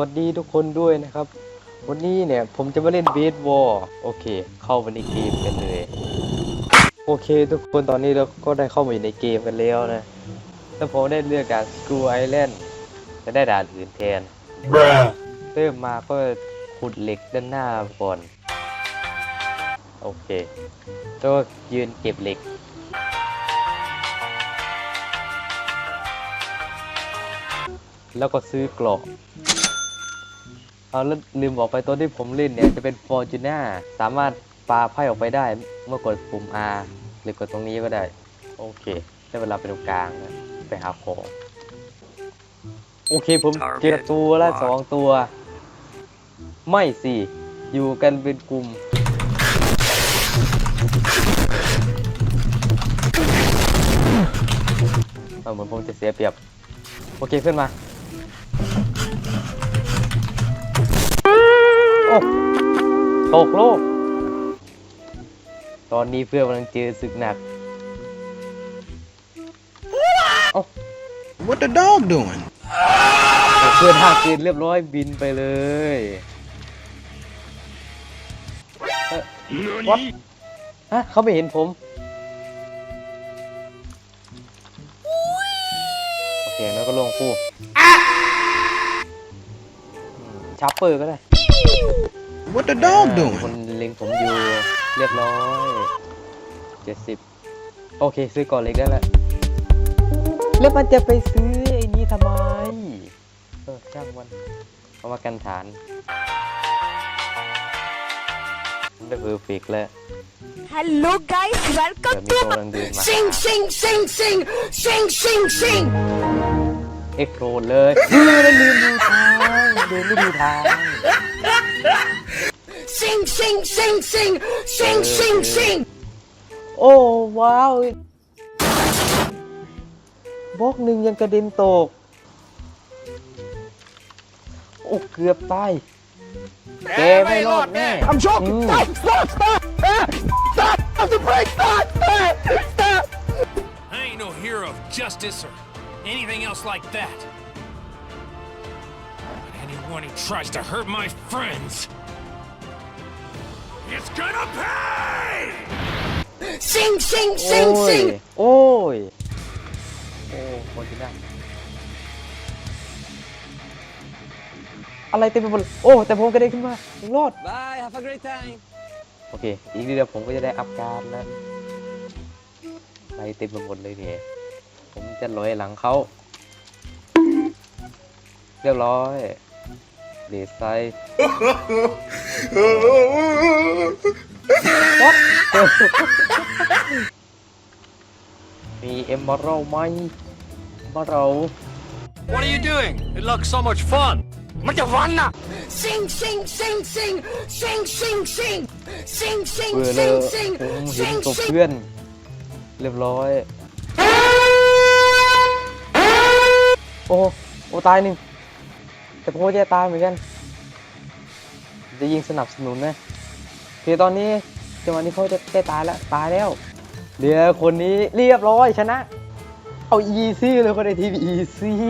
วัสดีทุกคนด้วยนะครับ วันนี้เนี่ยผมจะมาเล่นเบสบอลโอเค เข้ามาในเกมกันเลย โอเค ทุกคนตอนนี้เราก็ได้เข้ามาอยู่ในเกมกันแล้วนะแล้วผมได้เลือกการสกูไอแลนด์จะได้ด่านอื่นแทน Bruh. เริ่มมาก็ขุดเหล็กด้านหน้าก่อนโอเคแล้วก็ยืนเก็บเหล็กแล้วก็ซื้อกรอก เอาแล้วลืมบอกไปตัวที่ผมเล่นเนี่ยจะเป็นฟอร์จูน่าสามารถปาไพ่ออกไปได้ เมื่อกดปุ่ม R หรือกดตรงนี้ก็ได้ โอเคได้เวลาไปตรงกลางนะไปหาของ โอเคผมเจอตัวละสองตัว ไม่สิ อยู่กันเป็นกลุ่มเอาเหมือนผมจะเสียเปรียบ โอเคขึ้นมา อ้ตกโลก ตอนนี้เพื่อนกำลังเจอศึกหนัก What the dog doing? เพื่อนห้าคืนเรียบร้อยบินไปเลยเอ่อ What? ฮะเขาไม่เห็นผม โอเคแล้วก็ลงคู่ชัปเปอร์ก็ได้ What the dog คน doing? เล็งผมอยู่เรียบร้อยเจ็ดสิบโอเค ซื้อก่อนเล็กได้แล้วแล้วมันจะไปซื้อไอ้นี้ทำไมเออช่างมันเอามากันฐานได้เพอร์เฟกต์แล้ว Hello guys, เดี๋ยว welcome มี to ตัวกำลังเดินมา Sing Sing Sing Sing Sing Sing Sing เอ็กโครนเลยเฮ้ยแล้วลืมดูทางเดินไม่ดูทาง Sing Sing Sing Sing Sing Sing Sing โอ้ว้าวบล็อกหนึ่งยังกระเด็นตก โอ้เกือบตายแกไม่รอดแน่ I'm joking. Mm. Stop, stop, stop. Ah, Stop. Stop the break. Stop. Ah, Stop. I ain't no hero of justice or anything else like that. But anyone who tries to hurt my friends is gonna pay! Sing Sing โอ้ Sing ย Sing โอ้ย โอ้โมจิน่าอะไรเต็มไปหมดเลยโอ้ แต่ผมกระเด็นขึ้นมายังรอด Bye, have a great time. โอเค อีกนิดเดียวผมก็จะได้อัพการดแล้วอะไรเต็มไปหมดเลยเนี่ย ผมจะลอยหลังเขา เรียบร้อย để tay. What? Thì em bắt đầu mày Bắt đầu What are you doing? It looks so much fun. Mất cho văn à. Sing sing sing sing Sing sing sing Sing sing sing sing Sing sing เรียบร้อยโอ้โอ้ตายหนึ่ง แต่ผมก็จะตายเหมือนกัน จะยิงสนับสนุนนะคือตอนนี้จังหวะนี้เขาจะได้ตายแล้วตายแล้วเดี๋ยวคนนี้เรียบร้อยชนะ เอาอีซี่เลยคนในทีมอีซี่